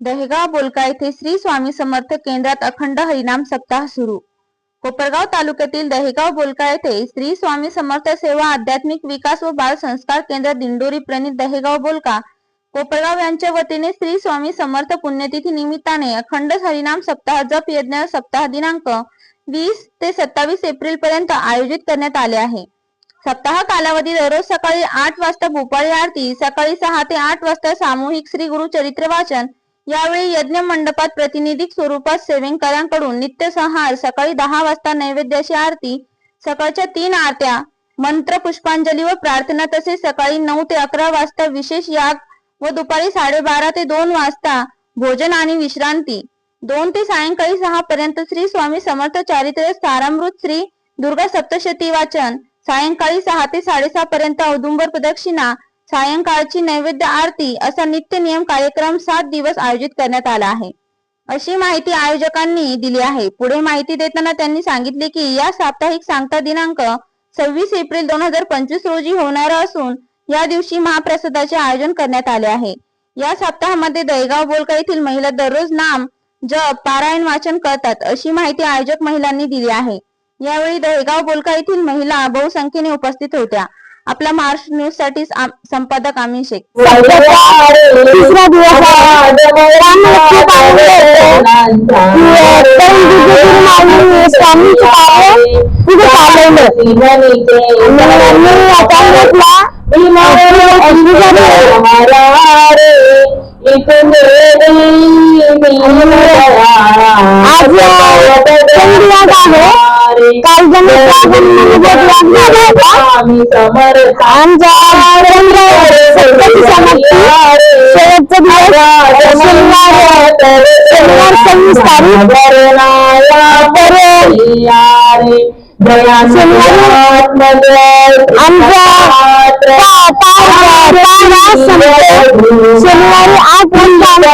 दहेगाव बोलका येथे श्री स्वामी समर्थ केंद्रात अखंड हरिनाम सप्ताह सुरू. कोपरगाव तालुक्यातील दहेगाव बोलका येथे श्री स्वामी समर्थ सेवा आध्यात्मिक विकास व बाल संस्कार केंद्र दिंडोरी प्रणित दहेगाव बोलका. कोपरगाव यांच्या वतीने श्री स्वामी समर्थ पुण्यतिथी निमित्ताने अखंड हरिनाम सप्ताह जप यज्ञ सप्ताह दिनांक वीस ते सत्तावीस एप्रिल पर्यंत आयोजित करण्यात आले आहे. सप्ताह कालावधी दररोज सकाळी आठ वाजता भोपाळी आरती सकाळी सहा ते आठ वाजता सामूहिक श्री गुरु चरित्र वाचन यावेळी यज्ञ मंडपात प्रतिनिधिक स्वरूपात सेवेकरांकडून नित्य सकाळी दहा वाजता नैवेद्याची आरती सकाळच्या तीन आरत्या मंत्र पुष्पांजली व प्रार्थना तसेच सकाळी नऊ ते अकरा वाजता विशेष याग व दुपारी साडेबारा ते दोन वाजता भोजन आणि विश्रांती. दोन ते सायंकाळी सहा पर्यंत श्री स्वामी समर्थ चारित्र्य सारामृत श्री दुर्गा सप्तशती वाचन. सायंकाळी सहा ते साडेसहा पर्यंत औदुंबर प्रदक्षिणा सायंकाळची नैवेद्य आरती असा नित्य नियम कार्यक्रम सात दिवस आयोजित करण्यात आला आहे. अशी माहिती आयोजकांनी दिली आहे. पुढे माहिती देताना त्यांनी सांगितले की या साप्ताहिक सांगता दिनांक सव्वीस एप्रिल दोन हजार पंचवीस रोजी होणार असून या दिवशी महाप्रसादाचे आयोजन करण्यात आले आहे. या सप्ताहामध्ये दहेगाव बोलका येथील महिला दररोज नाम जप पारायण वाचन करतात अशी माहिती आयोजक महिलांनी दिली आहे. यावेळी दहेगाव बोलका येथील महिला बहुसंख्येने उपस्थित होत्या. आपला महाराष्ट्र न्यूजसाठी संपादक आम्ही शेख तिसरा दिवस आज आमच्या चंद्र सत्याची समाप्ती शेवटचा दिवस शनिवार शनिवार सव्वीस तारीख. तर आमच्या शनिवारी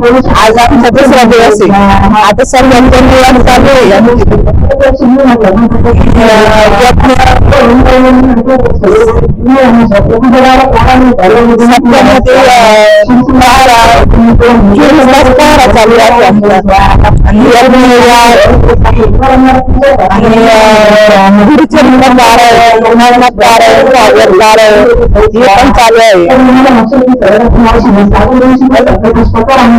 आज आमचा दुसरा दिवस आहे आता सर्वांच्या निवड चालू आहे चालू आहे आणि गुरुचरित्र पारायण गुणात्मक पारायण भागवत पारायण हे पण चालू आहे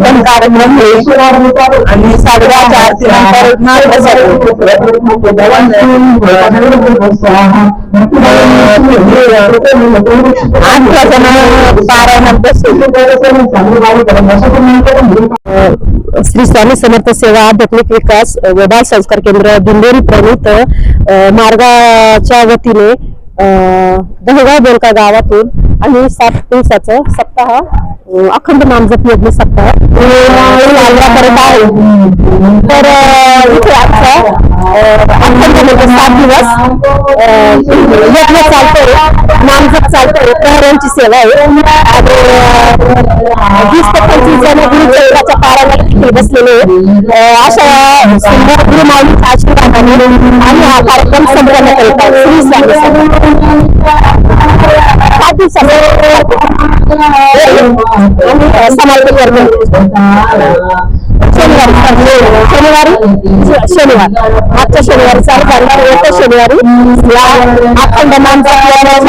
पण कार्यक्रम होईल आणि साडेदहाच्या आरती नंतर आठ वाजता बसेल श्री स्वामी समर्थ सेवा आध्यात्मिक विकास व बाल संस्कार केंद्र दिंडोरी प्रणित मार्गाच्या वतीने दहगाव बोलका गावातून आणि सात दिवसाचं सप्ताह अखंड नामजप यज्ञ सप्ताह. साजरा करत आहे. तर इथे आजचा अखंड म्हणजे सात दिवस यज्ञ चालतोय नामजप चालतोय प्रहरांची सेवा आहे. आणि वीस ते पंचवीस जण गुरुचरित्राच्या बसलेले अशा सुंदर गुरुमाऊलीच्या आशीर्वादाने आम्ही हा कार्यक्रम संपन्न करीत आहोत. श्री स्वामी समाप्त करतो. शनिवारी. शनिवारी? शनिवार. मागच्या शनिवारी चालू झाला येत्या शनिवारी. या अखंड नामचा आहे